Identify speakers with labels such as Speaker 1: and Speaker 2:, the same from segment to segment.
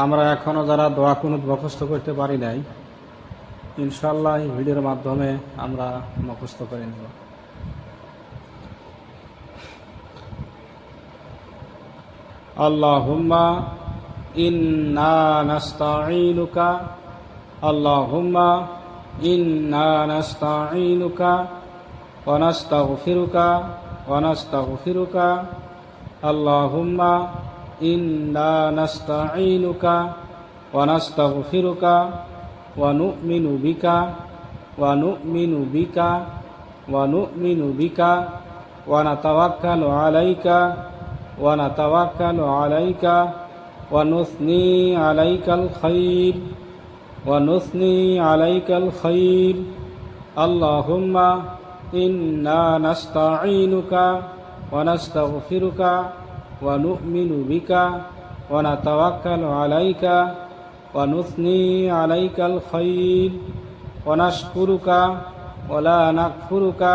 Speaker 1: আমরা এখনও যারা দোয়া কুনুত মুখস্থ করতে পারি নাই ইনশাল্লাহ এই ভিডিওর মাধ্যমে আমরা মুখস্থ করে নেব। আল্লাহুম্মা ইন্না নাস্তাঈনুকা, আল্লাহুম্মা ইন্না নাস্তাঈনুকা, ওয়া নাস্তাগফিরুকা ওয়া নাস্তাগফিরুকা, আল্লাহুম্মা ইন্না নাস্তাঈনুকা ওয়া নাস্তাগফিরুকা ওয়া নু'মিনু বিকা ওয়া নু'মিনু বিকা ওয়া নু'মিনু বিকা ওয়া নাতাওয়াক্কালু আলাইকা ওয়া নাতাওয়াক্কালু আলাইকা ওয়া নুসনি আলাইকাল খাইর ওয়া নুসনি আলাইকাল খাইর আল্লাহুম্মা ইন্না নাস্তাঈনুকা ওয়া নাস্তাগফিরুকা ওয়া নু'মিনু বিকা ওয়া নাতাওয়াক্কালু আলাইকা ওয়া নুসনি আলাইকাল খাইর ওয়া নাশকুরুকা ওয়া লা নাকফুরুকা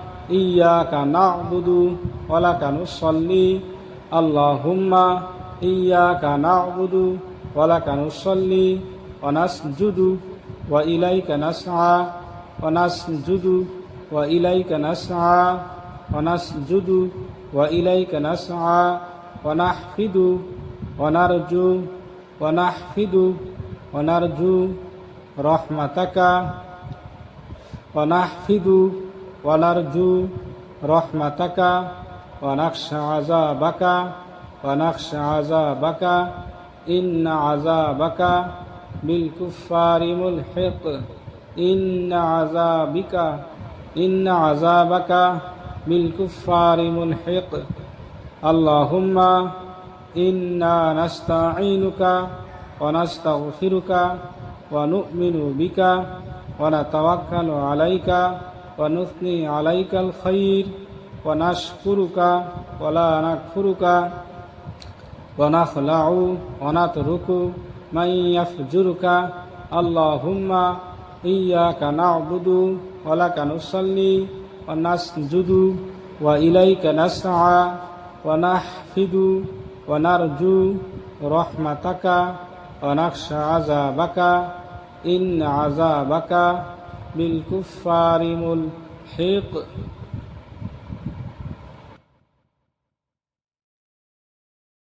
Speaker 1: إياك نعبد ولك نصلي. اللهم إياك نعبد ولك نصلي ونسجد وإليك نسعى ونسجد وإليك نسعى ونسجد وإليك نسعى ونحفد ونرجو ونحفد ونرجو رحمتك ونحفد ونرجو رحمتك ونخشى عذابك ونخشى عذابك إن عذابك بالكفار ملحق إن عذابك إن عذابك بالكفار ملحق اللهم إنا نستعينك ونستغفرك ونؤمن بك ونتوكل عليك ونثني عليك الخير ونشكرك ولا نكفرك ونخلع ونترك من يفجرك اللهم إياك نعبد ولك نصلي ونسجد وإليك نسعى ونحفد ونرجو رحمتك ونخشى عذابك إن عذابك بالكفار ملحق.